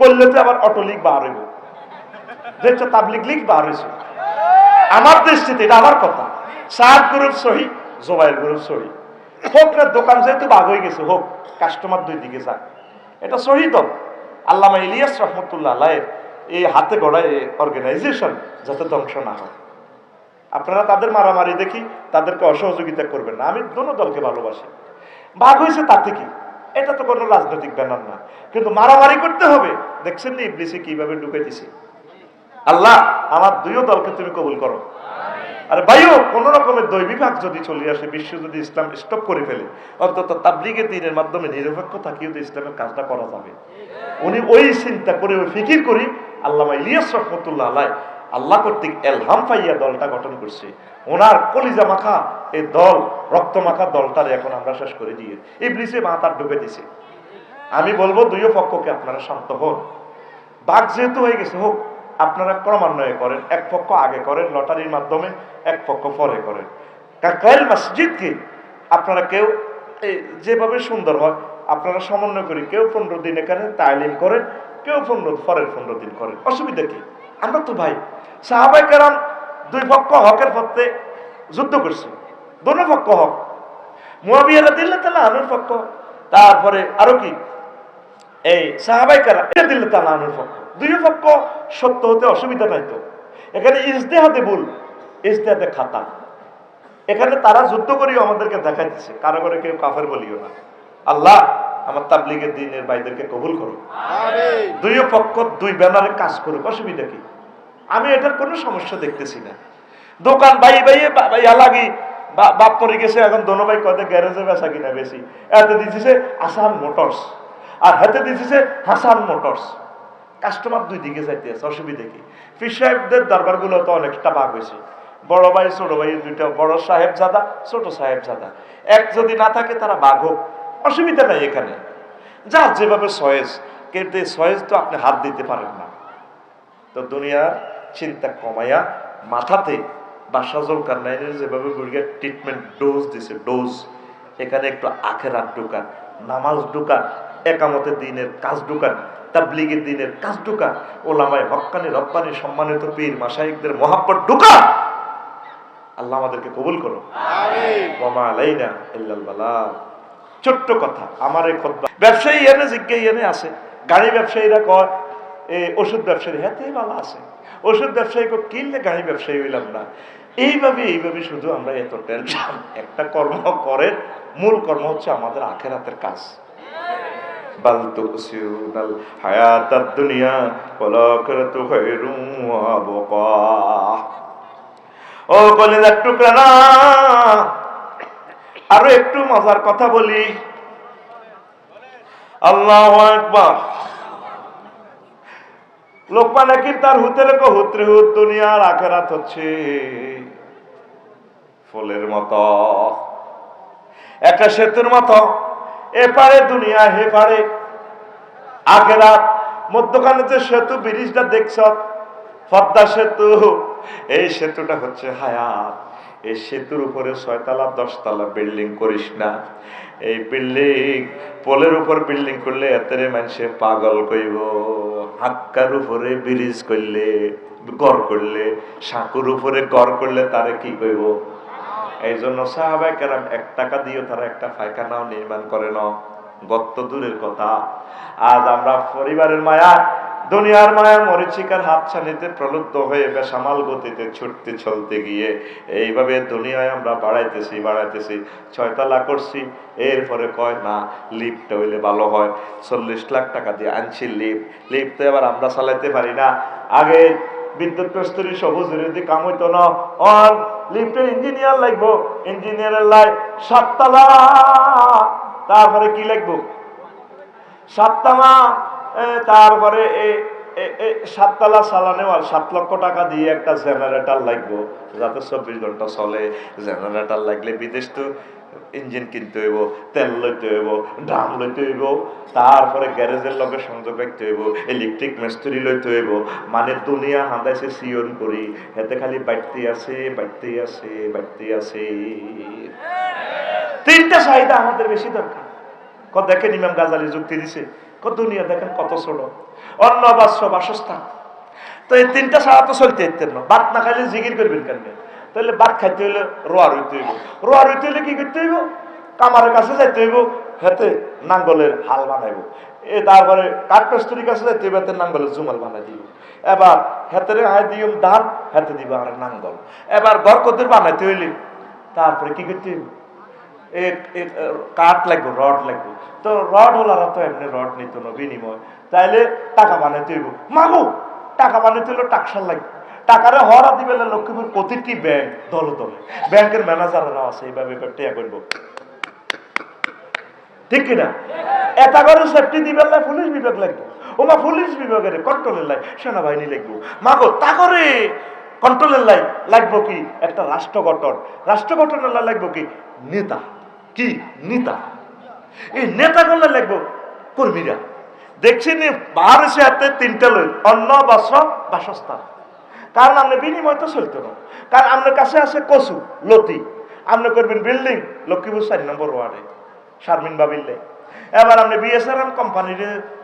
করলে তো আবার অটো লিগ বার হইব। দেখছ তাবলিক লিগ বার হয়েছে। আমার দৃষ্টিতে এটা আমার কথা। সাত গ্রুপ সহি, জোবাইর গ্রুপ সহি। হোক না দোকান যেহেতু ভাগ হয়ে গেছে, হোক কাস্টমার দুই দিকে যাক এটা সহি দল। আল্লামা ইলিয়াস রহমতুল্লাহ আলাইয়ের এই হাতে গড়া এই অর্গানাইজেশন যাতে ধ্বংস না হয়। আপনারা তাদের মারামারি দেখি, তাদেরকে অসহযোগিতা করবেন না। আমি দোনো দলকে ভালোবাসি। ভাগ হয়েছে তাতে কি? এটা তো কোনো রাজনৈতিক ব্যানার না। কিন্তু মারামারি করতে হবে। দেখছেন না ইবলিসে কীভাবে ঢুকে দিছে আল্লাহ আমার দুইও দলকে তুমি কবুল করো। আরে ভাইও কোন রকমের দৈবিভাগ যদি চলে আসে বিশ্ব যদি ইসলাম স্টপ করে ফেলে অন্তত তাবলিগের দিনের মাধ্যমে নিরপেক্ষ থাকিও তো ইসলামের কাজটা করা যাবে। উনি ওই চিন্তা করে ওই ফিকির করি আল্লামা ইলিয়াস রহমতুল্লাহ আলাই আল্লাহ কর্তৃক এলহাম পাইয়া দলটা গঠন করছে। ওনার কলিজা মাখা এই দল, রক্ত মাখা দলটার এখন আমরা শেষ করে দিয়ে। এই ব্রিজে মাথার ডুবে দিছে। আমি বলব, দুইও পক্ষকে আপনারা শান্ত হন। বাঘ যেহেতু হয়ে গেছে, হোক, আপনারা ক্রমান্বয়ে করেন। এক পক্ষ আগে করেন লটারির মাধ্যমে, এক পক্ষ পরে করেন। কাকাইল মসজিদকে আপনারা কেউ যেভাবে সুন্দর হয়, আপনারা সমন্বয় করি কেউ পনেরো দিন এখানে তালিম করেন, কেউ পনেরো, পরের পনেরো দিন করেন। অসুবিধা কি? আমরা তো ভাই, সাহাবাই কেরাম দুই পক্ষ হকের পক্ষে যুদ্ধ করছে। দোনো পক্ষ হক। মুয়াবিয়ারা দিল্লা তালা আনুর পক্ষ। তারপরে আরও কি? এই সাহাবাই কারা এটা দিল্লা তালা আনুর পক্ষ। দুই পক্ষ সত্য হতে অসুবিধা নাই তো। এখানে ইজতেহাতে ভুল ইজতেহাতে খাতা। এখানে তারা যুদ্ধ করেও আমাদেরকে দেখাইতেছে। কারও করে কেউ কাফের বলিও না। আল্লাহ আমার তাবলিগের দিনের ভাইদেরকে কবুল করো। দুই পক্ষ দুই ব্যানারে কাজ করুক অসুবিধা কি? আমি এটার কোনো সমস্যা দেখতেছি না। দোকান বাই বাইয়ে বাইয়া লাগি বাপ পরে গেছে এখন দোনো ভাই কদে গ্যারেজে বেচা কিনা বেশি। এতে দিতেছে আসান মোটরস। আর হাতে দিতেছে হাসান মোটরস। কাস্টমার দুই দিকে যাইতে আছে অসুবিধা কি? ফির সাহেবদের দরবারগুলো তো অনেকটা ভাগ হয়েছে। বড় ভাই ছোট ভাই দুইটা বড় সাহেব জাদা ছোট সাহেব জাদা এক যদি না থাকে তারা ভাগ হোক। অসুবিধা নাই এখানে। যা যেভাবে সয়েজ কিন্তু এই সয়েজ তো আপনি হাত দিতে পারেন না। তো দুনিয়ার চিন্তা কমাইয়া মাথাতে বাসাজল কান্নাইনের যেভাবে বুড়িয়া ট্রিটমেন্ট ডোজ দিছে ডোজ এখানে একটু আখেরাত ঢুকান নামাজ ঢুকান একামতের দিনের কাজ ঢুকান তাবলিগের দিনের কাজ ঢুকান ওলামায় হক্কানি রব্বানি সম্মানিত পীর মাসাইকদের মহাব্বত ঢুকান। আল্লাহ আমাদেরকে কবুল করো ওমা আলাইনা ইল্লাল বালাগ। ছোট্ট কথা, আমার এই খোদ্া ব্যবসায়ী এনে জিজ্ঞে এনে আছে গাড়ি ব্যবসায়ীরা কয়, এ, ওষুধ ব্যবসায়ী হাতে ভালো আছে। ওষুধ ব্যবসায়ী কিনলে গাড়ি ব্যবসায়ী হইলাম না? এইভাবে এইভাবে শুধু আমরা এত টেনশন একটা কর্ম করে, মূল কর্ম হচ্ছে আমাদের কাজ। খায়রুম ওয়া আবকা। ও টুকরা না আরও একটু মজার কথা বলি। আল্লাহ একবার লোকমান নাকি তার হুতে লেখো হুত্রে হুত দুনিয়ার আখেরাত হচ্ছে। ফুলের মতো। একটা সেতুর মতো। এপারে দুনিয়া হে পারে আখেরাত। মধ্যখানে যে সেতু, ব্রিজটা দেখছ, পদ্মা সেতু। এই সেতুটা হচ্ছে হায়াত। এই সেতুর উপরে ছয়তলা, দশতলা বিল্ডিং করিস না। এই বিল্ডিং পোলের উপর বিল্ডিং করলে এতেরে মানুষে পাগল কইব। হাক্কার উপরে ব্রিজ করলে গড় করলে, সাঁকুর উপরে গড় করলে তারে কি কইব? এই জন্য সাহাবাই কেরাম এক টাকা দিয়েও তারা একটা পায়খানাও নির্মাণ করে ন গত্ত দূরের কথা। আজ আমরা পরিবারের মায়া দুনিয়ার মায়া মরিচিকার হাত ছানিতে প্রলুব্ধ হয়ে বেসামাল গতিতে ছুটতে চলতে গিয়ে এইভাবে দুনিয়ায় আমরা বাড়াইতেছি বাড়াইতেছি ছয়তলা করছি, এরপরে কয়, না, লিফটটা হইলে ভালো হয়। চল্লিশ লাখ টাকা দিয়ে আনছি লিফ্ট। লিফ্ট তো এবার আমরা চালাইতে পারি না। আগে বিদ্যুৎ কস্তুরী সবুজ যদি কাম হইতো না। অন লিফটের ইঞ্জিনিয়ার লাগবো। ইঞ্জিনিয়ারের লাই সাততলা। তারপরে কি লাগবো? সাততলা। তারপরে সাততলা চালানে সাত লক্ষ টাকা দিয়ে একটা জেনারেটর লাগবো, যাতে চব্বিশ ঘণ্টা চলে। জেনারেটর লাগলে বিদেশ তো ইঞ্জিন কিনতে হইব, তেল লইতে হইব, ড্রাম লইতে হইব, তারপরে গ্যারেজের লগে সংযোগ রাখতে হইব, ইলেকট্রিক মিস্ত্রি লইতে হইব। মানে দুনিয়া হাঁদাইছে সিয়ন করি, হেতে খালি বাড়তি আছে বাড়তি আছে বাড়তি আছে। তিনটা চাহিদা আমাদের বেশি দরকার। দেখেন ইমাম গাজালি যুক্তি দিছে? দুনিয়া, দেখেন কত ছোট অন্ন বাস্য বাসস্থান। তো এই তিনটা ছাড়া তো চলতে ইতেন না। ভাত না খাইলে জিগির করবেন কেন তাহলে ভাত খাইতে হইলে রোয়া রইতে হইব। রোয়া রইতে হইলে কি করতে হইব? কামারের কাছে যাইতে হইব, হেতে নাঙ্গলের হাল বানাইব। এ তারপরে কাঠকস্তুরির কাছে যাইতে হইব, হেতে নাঙ্গলের জুমাল বানাই দিব। এবার হেতেরে আয় দিম ধান, হেতে দিব আর নাঙ্গল। এবার গরকদের বানাইতে হইলে তারপরে কি করতে হইব? কাঠ লাগবে রড লাগবে। তো রড ওলারা তো এমনি রড নিত না বিনিময়। তাইলে টাকা বানাইতে হইব মাগো, টাকা বানাইতে হইলে টাকসার লাগবে। টাকারে হরা দিবে না লক্ষ্মীপুর প্রতিটি ব্যাংক দলে দলে। ব্যাংকের ম্যানেজাররা আছে, এইভাবে টেয়া করব। ঠিক কিনা? এটা করে সেফটি দিবে না পুলিশ বিভাগ লাগবে। ও মা পুলিশ বিভাগের কন্ট্রোলের লাই সেনাবাহিনী লাগবে। মাগো, তা করে কন্ট্রোলের লাই লাগবো কি? একটা রাষ্ট্র গঠন রাষ্ট্র গঠনের লাই লাগবো কি? নেতা। কি নেতা? এই নেতা করলে লাগবো কর্মীরা। দেখছি নি, বাহার হাতে তিনটা লই, অন্ন, বস্ত্র, বাসস্থান। কারণ আপনি বিনিময় তো চলতো না কারণ আপনার কাছে আছে কচু, লতি। আপনি করবেন বিল্ডিং, লক্ষ্মীপুর চার নম্বর ওয়ার্ডে, শারমিন বাবিল্লে এবার আপনি বিএসআরএম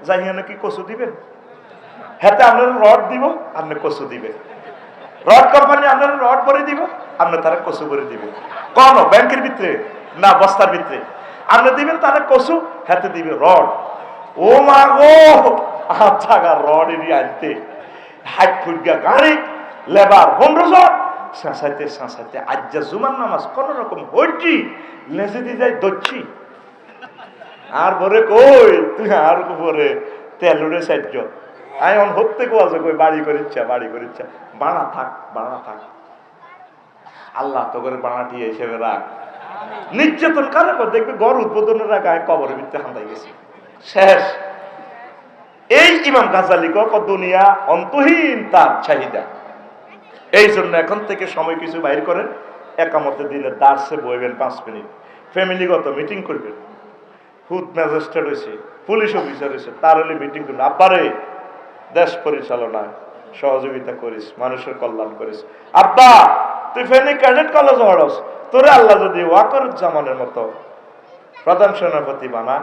যাই নাকি কচু দিবেন? হাতে আপনার রড দিব আপনি কচু দিবেন রড কোম্পানি আপনার রড ভরে দিব আপনি তারা কচু ভরে দিবেন কোন ব্যাংকের ভিতরে না, বস্তার ভিতরে। আপনি দিবেন তাহলে কচু, হাতে দিবে রড। ও মা গো আচ্ছা রড এনে আনতে। হাইট ফুট গা গাড়ি, লেবার পনেরো জন শাঁসাইতে শাঁসাইতে আজ্জা জুমার নামাজ কোন রকম হইছি লেসে দিয়ে যাই দচ্ছি। আর বরে কই, তুই আর পরে তেল উড়ে সাহায্য আমি অন হতে কোয়াছে কই, বাড়ি করিচ্ছা বাড়ি করিচ্ছা বাড়া থাক বাড়া থাক। আল্লাহ তো করে বাড়াটি হিসেবে রাখ নির্যাতন কারে দেখবে গড় উদ্বোধনের আগে আমি কবরের ভিতরে হান্দাই গেছি। শেষ। এই ইমাম গাজালি কক দুনিয়া অন্তহীন তার চাহিদা। এই জন্য এখন থেকে সময় কিছু বাইর করেন। একামতে দিনে দার্সে বইবেন পাঁচ মিনিট। ফ্যামিলিগত মিটিং করবেন। হুদ ম্যাজিস্ট্রেট হয়েছে, পুলিশ অফিসার হয়েছে, তার হলে মিটিং করবেন। আব্বারে, দেশ পরিচালনায় সহযোগিতা করিস, মানুষের কল্যাণ করিস। আব্বা! তুই ফেনি ক্যাডেট কলেজ হড়স তোরে আল্লাহ যদি ওয়াকর জামানের মতো প্রধান সেনাপতি বানা,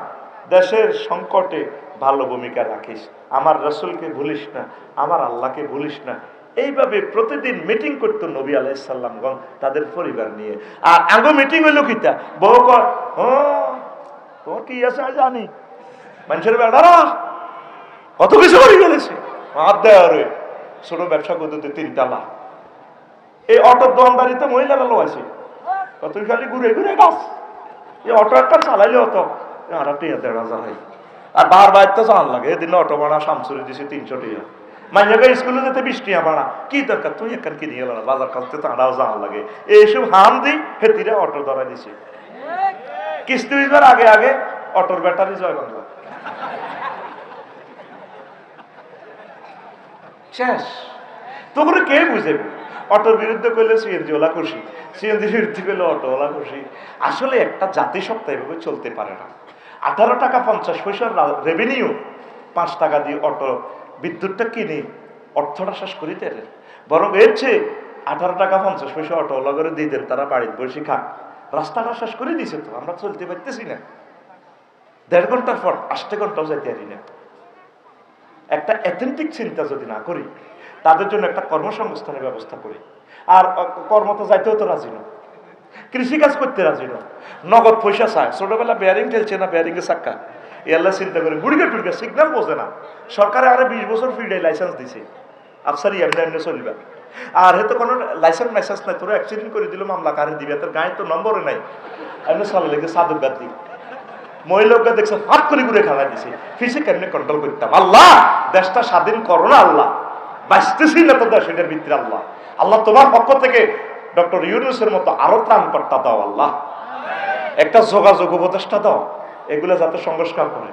দেশের সংকটে ভালো ভূমিকা রাখিস। আমার রসুলকে ভুলিস না, আমার আল্লাহকে ভুলিস না। এইভাবে প্রতিদিন মিটিং করতো নবী আলাইসাল্লামগণ তাদের পরিবার নিয়ে। আর আগে মিটিং হইল কিতা? বউ কর তোমার কি আছে জানি। মানুষের বেড়ারা কত কিছু করে ফেলেছে। হাত দেয় ছোট ব্যবসা করতে তিনতলা। এই অটোর দোকানদারিতে মহিলারা লো আছে তুই খালি ঘুরে ঘুরে গাছ এই অটো একটা চালাইলে অত আর টিয়া দেড় হাজার হয়। আর বার বাইর তো চালান লাগে। এদিন অটো ভাড়া সামসুরি দিছে তিনশো টিয়া। মাইয়াকে স্কুলে যেতে বিশ টিয়া ভাড়া কি দরকার? তুই এখান কি নিয়ে এলো না বাজার কাছতে তাঁরাও জানা লাগে। এইসব হাম দি হেতিরা অটো ধরা দিছে। কিস্তি হইবার আগে আগে অটোর ব্যাটারি জয় বাংলা। শেষ। তোমরা কে বুঝে অটোর বিরুদ্ধে করলে সিএনজি ওলা খুশি, সিএনজির বিরুদ্ধে করলে অটো ওলা খুশি। আসলে একটা জাতি সত্তা এভাবে চলতে পারে না। আঠারো টাকা পঞ্চাশ পয়সার রেভিনিউ পাঁচ টাকা দিয়ে অটো, বিদ্যুৎটা কিনে, অর্থটা শেষ করি দেন বরং এর চেয়ে আঠারো টাকা পঞ্চাশ পয়সা অটো ওলা করে দিয়ে দেন, তারা বাড়িতে বসে খাক। রাস্তাটা শেষ করে দিয়েছে তো, আমরা চলতে পারতেছি না। দেড় ঘণ্টার পর আষ্টে ঘন্টাও যাইতে পারি না। একটা অ্যাথেন্টিক চিন্তা যদি না করি তাদের জন্য একটা কর্মসংস্থানের ব্যবস্থা করি। আর কর্ম তো যাইতেও তো রাজি না। কৃষিকাজ করতে রাজি না। নগদ পয়সা চায়। ছোটবেলা বেয়ারিং ঠেলছে না বেয়ারিং এর চাক্কা। এল্লা চিন্তা করে গুড়িকে টুড়িকে সিগন্যাল বোঝে না। সরকারে আরে বিশ বছর ফ্রিডে লাইসেন্স দিছে। আফসারি এমনি এমনি চলবে। আর হেতো কোনো লাইসেন্স মেসেজ নাই। তোরা অ্যাক্সিডেন্ট করে দিল মামলা, কারে দিবে? তোর গায়ে তো নম্বরে নাই। এমনি চলে লেগে সাধু গাদি মহিলাকে দেখছে হাত করে ঘুরে খেলা দিছে। ফিসে কেমনে কন্ট্রোল করতাম? আল্লাহ! দেশটা স্বাধীন করো না, আল্লাহ! বাঁচতেছি না তো সেটার ভিতরে আল্লাহ। আল্লাহ তোমার পক্ষ থেকে ডক্টর ইউনুসের মতো আরও ত্রাণকর্তা দাও আল্লাহ। একটা যোগাযোগ উপদেষ্টা দাও, এগুলো যাতে সংস্কার করে।